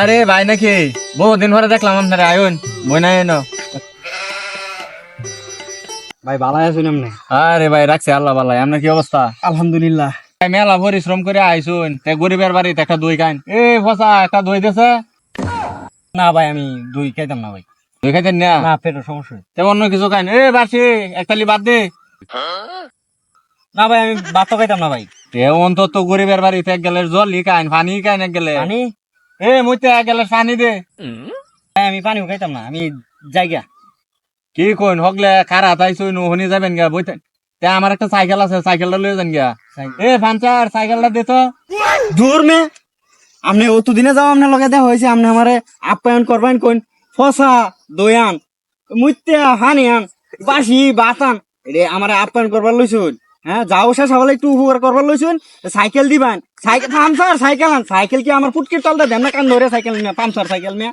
আরে ভাই নাকি? বহুদিন পরে দেখলাম আপনার আয়ন বই নাই ভাই ভালো আছেন এমনি আরে ভাই রাখছে আল্লাহ বাল্লাহ আপনার কি অবস্থা? আলহামদুলিল্লাহ। ভাই, মেলা পরিশ্রম করে আইসুন। তে গরিবের বাড়িতে একটা দই খাইন। এ ফসা একটা দই দিছে? না ভাই আমি দুই খাইতাম না ভাই। দই খাইতেন না? না পেটের সমস্যা তে অন্য কিছু খাইন। এ বাসি একতালি বাদ দে। না ভাই আমি ভাত তো খাইতাম না ভাই। তে অন্তত গরিবের বাড়িতে এক গেলে জল খাইন পানি খাইন এক গেলে। পানি? এ মুইতে গেলে পানি দে। আমি পানিও খাইতাম না আমি জায়গা কি কইন হগলে খারা তাইছুন ওহনি যাবেন গা বইতে তে আমার একটা সাইকেল আছে সাইকেলটা লয়ে যান গা এ ফাঞ্চার সাইকেলটা দে তো। দূর মে আপনি অত দিনে যাও আপনার লগে দেখা হয়েছে আপনি আমারে আপ্যায়ন করবেন কোন ফসা দয়ান মুইতে হানিয়ান বাসি বাতান রে আমারে আপ্যায়ন করবার লইছুন হ্যাঁ যাও শেষ হলে একটু উপকার করবার লইছুন। সাইকেল দিবান। সাইকেল থাম স্যার সাইকেল আন। সাইকেল কি আমার ফুটকির তলটা দেন না? কান ধরে সাইকেল নিয়ে পাম স্যার সাইকেল নিয়ে।